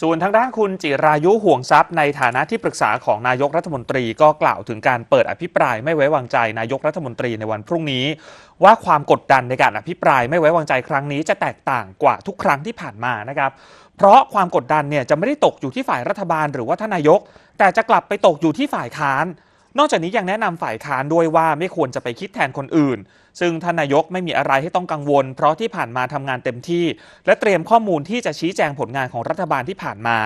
ส่วนทางด้านคุณจิรายุห่วงทรัพย์ในฐานะที่ปรึกษาของนายกรัฐมนตรีก็กล่าวถึงการเปิดอภิปรายไม่ไว้วางใจนายกรัฐมนตรีในวันพรุ่งนี้ ว่าความกดดันในการอภิปรายไม่ไว้วางใจครั้งนี้จะแตกต่างกว่าทุกครั้งที่ผ่านมานะครับเพราะความกดดันเนี่ยจะไม่ได้ตกอยู่ที่ฝ่ายรัฐบาลหรือว่าท่านนายก แต่จะกลับไปตกอยู่ที่ฝ่ายค้าน นอกจากนี้ยังแนะนำฝ่ายค้านด้วยว่าไม่ควรจะไปคิดแทนคนอื่น ซึ่งท่านนายกไม่มีอะไรให้ต้องกังวล เพราะที่ผ่านมาทำงานเต็มที่ และเตรียมข้อมูลที่จะชี้แจงผลงานของรัฐบาลที่ผ่านมา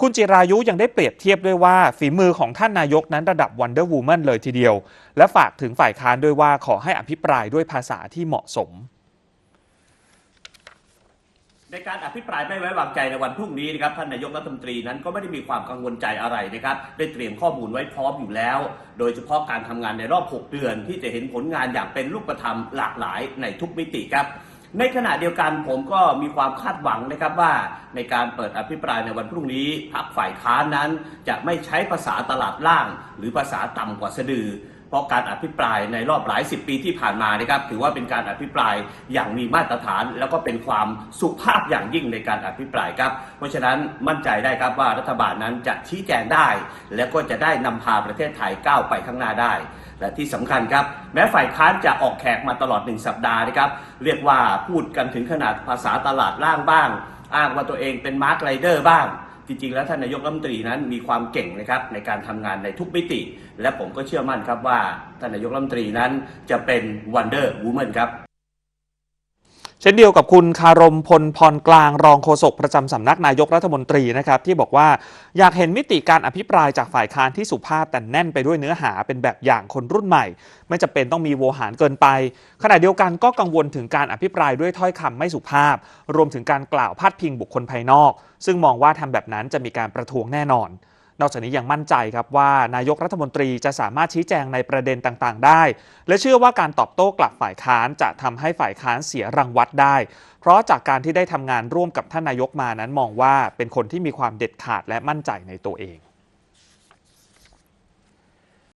คุณจิรายุยังได้เปรียบเทียบด้วยว่า ฝีมือของท่านนายกนั้นระดับ Wonder Woman เลยทีเดียว และฝากถึงฝ่ายค้านด้วยว่าขอให้อภิปรายด้วยภาษาที่เหมาะสม ในการอภิปรายไม่ไว้วางใจในวันพรุ่งนี้นะครับท่านนายกรัฐมนตรีนั้นก็ไม่ได้มีความกังวลใจอะไรนะครับได้เตรียมข้อมูลไว้พร้อมอยู่แล้ว โดยเฉพาะการทำงานในรอบ 6 เดือน ที่จะเห็นผลงานอย่างเป็นรูปธรรมหลากหลายในทุกมิติครับ ในขณะเดียวกันผมก็มีความคาดหวังนะครับว่า ในการเปิดอภิปรายในวันพรุ่งนี้พรรคฝ่ายค้านนั้น จะไม่ใช้ภาษาตลาดล่าง หรือภาษาต่ำกว่าสะดือ เพราะการอภิปรายในรอบหลายสิบปีที่ผ่านมานะครับถือว่าเป็นการอภิปรายอย่างมีมาตรฐาน แล้วก็เป็นความสุภาพอย่างยิ่งในการอภิปรายครับ เพราะฉะนั้นมั่นใจได้ครับว่ารัฐบาลนั้นจะชี้แจงได้ และก็จะได้นำพาประเทศไทยก้าวไปข้างหน้าได้ และที่สำคัญครับ แม้ฝ่ายค้านจะออกแขกมาตลอดหนึ่งสัปดาห์นะครับ เรียกว่าพูดกันถึงขนาดภาษาตลาดล่างบ้าง อ้างว่าตัวเองเป็นมาร์กไรเดอร์บ้าง จริงๆ แล้วท่านนายกรัฐมนตรีนั้นมีความเก่งนะครับในการทำงานในทุกมิติ และผมก็เชื่อมั่นครับว่าท่านนายกรัฐมนตรีนั้นจะเป็นวันเดอร์วูแมนครับ เช่นเดียวกับคุณคารมพลพรกลางรองโฆษกประจำสำนักนายกรัฐมนตรีนะครับที่บอกว่าอยากเห็นมิติการอภิปรายจากฝ่ายค้านที่สุภาพแต่แน่นไปด้วยเนื้อหาเป็นแบบอย่างคนรุ่นใหม่ ไม่จำเป็นต้องมีโวหารเกินไป ขณะเดียวกันก็กังวลถึงการอภิปรายด้วยถ้อยคำไม่สุภาพ รวมถึงการกล่าวพาดพิงบุคคลภายนอก ซึ่งมองว่าทำแบบนั้นจะมีการประท้วงแน่นอน นอกจากนี้ยังมั่นใจครับว่านายกรัฐมนตรีจะสามารถชี้แจงในประเด็นต่างๆ ได้ และเชื่อว่าการตอบโต้กลับฝ่ายค้านจะทำให้ฝ่ายค้านเสียรังวัดได้ เพราะจากการที่ได้ทำงานร่วมกับท่านนายกมานั้นมองว่าเป็นคนที่มีความเด็ดขาดและมั่นใจในตัวเอง